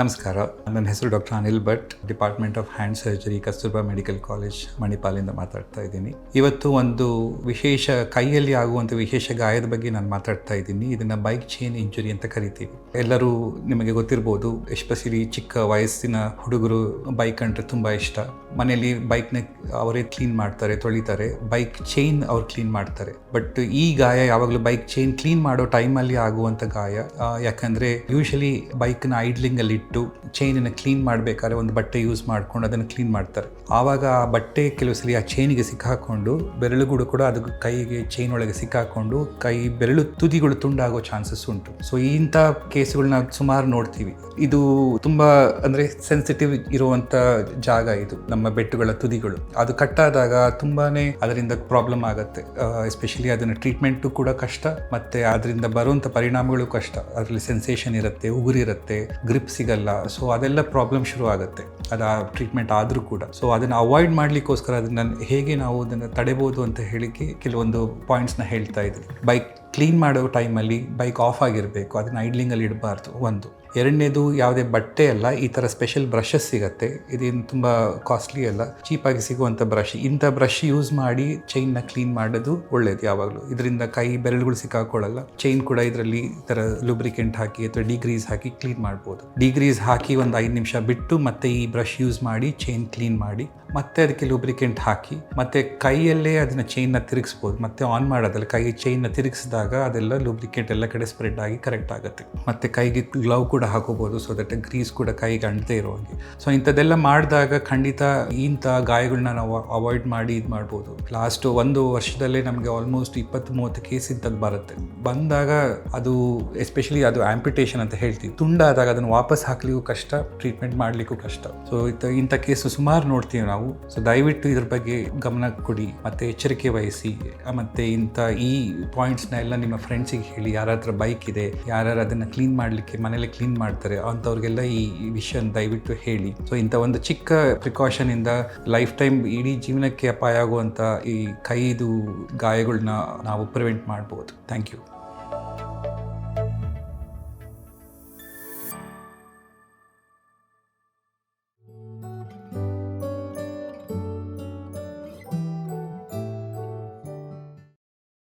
ನಮಸ್ಕಾರ. ನನ್ನ ಹೆಸರು doctor Anil Bhat. Department of hand surgery Kasturba medical college ಮಣಿಪಾಲಿಂದ ಮಾತಾಡ್ತಾ ಇದ್ದೀನಿ. ಇವತ್ತು ಒಂದು ವಿಶೇಷ ಕೈಯಲ್ಲಿ ಆಗುವಂಥ ವಿಶೇಷ ಗಾಯದ ಬಗ್ಗೆ ನಾನು ಮಾತಾಡ್ತಾ ಇದ್ದೀನಿ. ಇದನ್ನ ಬೈಕ್ ಚೈನ್ ಇಂಜುರಿ ಅಂತ ಕರಿತೀವಿ. ಎಲ್ಲರೂ ನಿಮಗೆ ಗೊತ್ತಿರ್ಬೋದು ಎಸ್ಪೆಷಲಿ ಚಿಕ್ಕ ವಯಸ್ಸಿನ ಹುಡುಗರು ಬೈಕ್ ಅಂದ್ರೆ ತುಂಬ ಇಷ್ಟ. ಮನೆಯಲ್ಲಿ ಬೈಕ್ನ ಅವರೇ ಕ್ಲೀನ್ ಮಾಡ್ತಾರೆ, ತೊಳಿತಾರೆ. ಬೈಕ್ ಚೈನ್ ಅವ್ರು ಕ್ಲೀನ್ ಮಾಡ್ತಾರೆ. ಬಟ್ ಈ ಗಾಯ ಯಾವಾಗಲೂ ಬೈಕ್ ಚೈನ್ ಕ್ಲೀನ್ ಮಾಡೋ ಟೈಮಲ್ಲಿ ಆಗುವಂಥ ಗಾಯ ಯಾಕಂದ್ರೆ ಯೂಶಲಿ ಐಡ್ಲಿಂಗ್ ಅಲ್ಲಿ ಇಟ್ಟು ಚೈನನ್ನ ಕ್ಲೀನ್ ಮಾಡಬೇಕಾದ್ರೆ ಒಂದು ಬಟ್ಟೆ ಯೂಸ್ ಮಾಡ್ಕೊಂಡು ಅದನ್ನು ಕ್ಲೀನ್ ಮಾಡ್ತಾರೆ. ಆವಾಗ ಆ ಬಟ್ಟೆ ಕೆಲವು ಸಲ ಆ ಚೈನಿಗೆ ಸಿಕ್ಕಾಕೊಂಡು ಬೆರಳುಗಳು ಕೂಡ ಅದು ಕೈಗೆ ಚೈನ್ ಒಳಗೆ ಸಿಕ್ಕಾಕೊಂಡು ಕೈ ಬೆರಳು ತುದಿಗಳು ತುಂಡಾಗೋ ಚಾನ್ಸಸ್ ಉಂಟು. ಸೊ ಇಂಥ ಕೇಸುಗಳನ್ನ ಸುಮಾರು ನೋಡ್ತೀವಿ. ಇದು ತುಂಬ ಅಂದರೆ ಸೆನ್ಸಿಟಿವ್ ಇರುವಂಥ ಜಾಗ ಇದು, ನಮ್ಮ ಬೆಟ್ಟುಗಳ ತುದಿಗಳು. ಅದು ಕಟ್ಟಾದಾಗ ತುಂಬಾ ಅದರಿಂದ ಪ್ರಾಬ್ಲಮ್ ಆಗುತ್ತೆ. ಎಸ್ಪೆಷಲಿ ಅದನ್ನ ಟ್ರೀಟ್ಮೆಂಟು ಕೂಡ ಕಷ್ಟ, ಮತ್ತೆ ಅದರಿಂದ ಬರುವಂಥ ಪರಿಣಾಮಗಳು ಕಷ್ಟ. ಅದರಲ್ಲಿ ಸೆನ್ಸೇಷನ್ ಇರುತ್ತೆ, ಉಗುರಿರುತ್ತೆ ಗ್ರಿಪ್ ಸಿಗಲ್ಲ. ಸೊ ಅದೆಲ್ಲ ಪ್ರಾಬ್ಲಮ್ ಶುರು ಆಗುತ್ತೆ ಅದು ಆ ಟ್ರೀಟ್ಮೆಂಟ್ ಆದರೂ ಕೂಡ. ಸೊ ಅದನ್ನು ಅವಾಯ್ಡ್ ಮಾಡಲಿಕ್ಕೋಸ್ಕರ ಅದನ್ನು ಹೇಗೆ ನಾವು ಅದನ್ನು ತಡೆಬೋದು ಅಂತ ಹೇಳಿಕ್ಕೆ ಕೆಲವೊಂದು ಪಾಯಿಂಟ್ಸ್ನ ಹೇಳ್ತಾ ಇದ್ದೀನಿ. ಬೈಕ್ ಕ್ಲೀನ್ ಮಾಡೋ ಟೈಮಲ್ಲಿ ಬೈಕ್ ಆಫ್ ಆಗಿರಬೇಕು, ಅದನ್ನು ಐಡ್ಲಿಂಗಲ್ಲಿ ಇಡಬಾರ್ದು, ಒಂದು. ಎರಡನೇದು ಯಾವುದೇ ಬಟ್ಟೆ ಅಲ್ಲ, ಈ ಥರ ಸ್ಪೆಷಲ್ ಬ್ರಷಸ್ ಸಿಗುತ್ತೆ. ಇದೇನು ತುಂಬ ಕಾಸ್ಟ್ಲಿ ಅಲ್ಲ ಚೀಪಾಗಿ ಸಿಗುವಂಥ ಬ್ರಷ್ ಇಂಥ ಬ್ರಷ್ ಯೂಸ್ ಮಾಡಿ ಚೈನ್ನ ಕ್ಲೀನ್ ಮಾಡೋದು ಒಳ್ಳೇದು ಯಾವಾಗಲೂ. ಇದರಿಂದ ಕೈ ಬೆರಳುಗಳು ಸಿಕ್ಕಾಕೊಳ್ಳಲ್ಲ. ಚೈನ್ ಕೂಡ ಇದರಲ್ಲಿ ಈ ಥರ ಲುಬ್ರಿಕೆಂಟ್ ಹಾಕಿ ಅಥವಾ ಡಿಗ್ರೀಸ್ ಹಾಕಿ ಕ್ಲೀನ್ ಮಾಡ್ಬೋದು. ಡಿಗ್ರೀಸ್ ಹಾಕಿ ಒಂದು ಐದು ನಿಮಿಷ ಬಿಟ್ಟು ಮತ್ತೆ ಈ ಬ್ರಷ್ ಯೂಸ್ ಮಾಡಿ ಚೈನ್ ಕ್ಲೀನ್ ಮಾಡಿ ಮತ್ತೆ ಅದಕ್ಕೆ ಲೂಬ್ರಿಕೆಂಟ್ ಹಾಕಿ, ಮತ್ತೆ ಕೈಯಲ್ಲೇ ಅದನ್ನ ಚೈನ್ನ ತಿರುಗಿಸ್ಬೋದು. ಮತ್ತೆ ಆನ್ ಮಾಡೋದಲ್ಲ, ಕೈ ಚೈನ್ನ ತಿರುಗಿಸಿದಾಗ ಅದೆಲ್ಲ ಲೂಬ್ರಿಕೆಂಟ್ ಎಲ್ಲ ಕಡೆ ಸ್ಪ್ರೆಡ್ ಆಗಿ ಕರೆಕ್ಟ್ ಆಗುತ್ತೆ. ಮತ್ತೆ ಕೈಗೆ ಗ್ಲೌ ಕೂಡ ಹಾಕೋಬೋದು ಸೊ ದಟ್ ಗ್ರೀಸ್ ಕೂಡ ಕೈಗೆ ಅಂಟದೇ ಇರೋ ಹಾಗೆ. ಸೊ ಇಂಥದ್ದೆಲ್ಲ ಮಾಡಿದಾಗ ಖಂಡಿತ ಇಂಥ ಗಾಯಗಳನ್ನ ನಾವು ಅವಾಯ್ಡ್ ಮಾಡಿ ಇದು ಮಾಡ್ಬೋದು. ಲಾಸ್ಟ್ ಒಂದು ವರ್ಷದಲ್ಲೇ ನಮಗೆ ಆಲ್ಮೋಸ್ಟ್ ಇಪ್ಪತ್ತು ಮೂವತ್ತು ಕೇಸ್ ಇಂಥದ್ದು ಬರುತ್ತೆ. ಬಂದಾಗ ಅದು ಎಸ್ಪೆಷಲಿ ಅದು ಆಂಪಿಟೇಷನ್ ಅಂತ ಹೇಳ್ತೀವಿ. ತುಂಡಾದಾಗ ಅದನ್ನು ವಾಪಸ್ ಹಾಕ್ಲಿಕ್ಕೂ ಕಷ್ಟ ಟ್ರೀಟ್ಮೆಂಟ್ ಮಾಡಲಿಕ್ಕೂ ಕಷ್ಟ. ಸೊ ಇಂಥ ಕೇಸು ಸುಮಾರು ನೋಡ್ತೀವಿ ನಾವು. ಸೊ ದಯವಿಟ್ಟು ಇದ್ರ ಬಗ್ಗೆ ಗಮನ ಕೊಡಿ, ಮತ್ತೆ ಎಚ್ಚರಿಕೆ ವಹಿಸಿ, ಮತ್ತೆ ಇಂಥ ಈ ಪಾಯಿಂಟ್ಸ್ನ ಎಲ್ಲ ನಿಮ್ಮ ಫ್ರೆಂಡ್ಸಿಗೆ ಹೇಳಿ ಯಾರ ಹತ್ರ ಬೈಕ್ ಇದೆ ಯಾರು ಅದನ್ನು ಕ್ಲೀನ್ ಮಾಡಲಿಕ್ಕೆ ಮನೇಲಿ ಕ್ಲೀನ್ ಮಾಡ್ತಾರೆ, ಅಂಥವ್ರಿಗೆಲ್ಲ ಈ ವಿಷಯ ದಯವಿಟ್ಟು ಹೇಳಿ. ಸೊ ಇಂಥ ಒಂದು ಚಿಕ್ಕ ಪ್ರಿಕಾಷನ್ ಇಂದ ಲೈಫ್ ಟೈಮ್ ಇಡೀ ಜೀವನಕ್ಕೆ ಅಪಾಯ ಆಗುವಂಥ ಈ ಕೈದು ಗಾಯಗಳನ್ನ ನಾವು ಪ್ರಿವೆಂಟ್ ಮಾಡ್ಬೋದು. Thank you